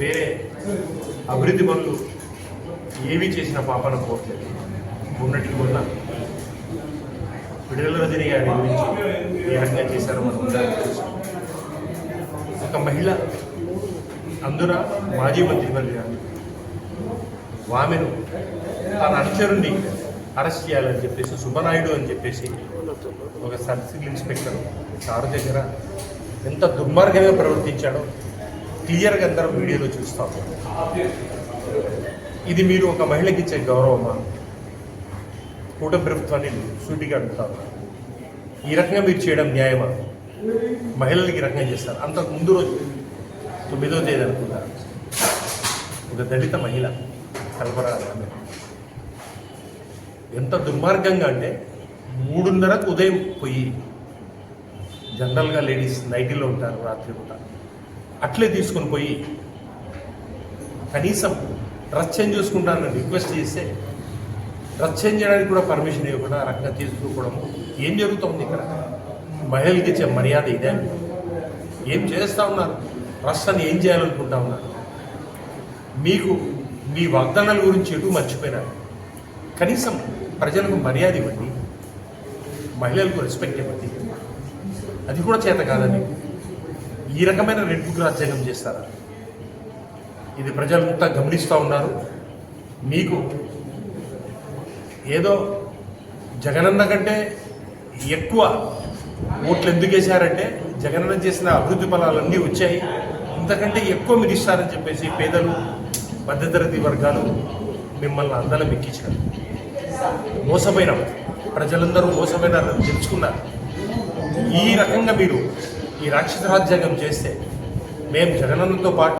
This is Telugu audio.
వేరే అభివృద్ధి పనులు ఏవి చేసిన పాపన పోవట్లేదు ఉన్నట్లు కూడా విడుదల రజని గారి గురించి ఏ రకంగా చేశారో మనం ఒక మహిళ అందున మాజీ మంత్రివర్గ గారు ఆమెను తన అనుచరుణ్ణి అరెస్ట్ చేయాలని చెప్పేసి సుబ్బనాయుడు అని చెప్పేసి ఒక సర్కిల్ ఇన్స్పెక్టర్ సార్ దగ్గర ఎంత దుర్మార్గంగా ప్రవర్తించాడో క్లియర్గా అందరం వీడియోలో చూస్తాం ఇది మీరు ఒక మహిళకి ఇచ్చే గౌరవమా? కూట ప్రభుత్వాన్ని సూటిగా అడుగుతారు ఈ రకంగా మీరు చేయడం న్యాయమా? మహిళలకి ఈ రకంగా చేస్తారు. అంతకు ముందు రోజు తొమ్మిదో తేదీ అనుకున్నారు ఒక దళిత మహిళ కల్పరా ఎంత దుర్మార్గంగా అంటే మూడున్నరకు ఉదయం పోయి జనరల్గా లేడీస్ నైటీలో ఉంటారు రాత్రి పూట. అట్లే తీసుకొని పోయి కనీసం డ్రెస్ చేంజ్ చేసుకుంటానని రిక్వెస్ట్ చేస్తే డ్రెస్ చేంజ్ చేయడానికి కూడా పర్మిషన్ ఇవ్వకుండా ఆ రకంగా తీసుకోవడం ఏం జరుగుతుంది ఇక్కడ? మహిళలకి ఇచ్చే మర్యాద ఇదే ఏం చేస్తూ ఉన్నారు? రాష్ట్రాన్ని ఏం చేయాలనుకుంటా ఉన్నారు? మీకు మీ వాగ్దానాల గురించి ఎటు మర్చిపోయినారు? కనీసం ప్రజలకు మర్యాద ఇవ్వండి. మహిళలకు రెస్పెక్ట్ ఇవ్వండి. అది కూడా చేత కాదండి. ఈ రకమైన రెడ్ బుక్ రాజ్యాంగం చేస్తారా? ఇది ప్రజలంతా గమనిస్తూ ఉన్నారు. మీకు ఏదో జగనన్న కంటే ఎక్కువ ఓట్లు ఎందుకు వేశారంటే జగనన్న చేసిన అభివృద్ధి ఫలాలన్నీ వచ్చాయి. ఇంతకంటే ఎక్కువ మీరు ఇస్తారని చెప్పేసి పేదలు మధ్యతరగతి వర్గాలు మిమ్మల్ని అందరం ఎక్కించారు మోసపోయినాం. ప్రజలందరూ మోసపోయినారని తెలుసుకున్నారు. ఈ రకంగా మీరు ఈ రాక్షస రాజ్యాంగం చేస్తే మేము జగనన్నతో పాటు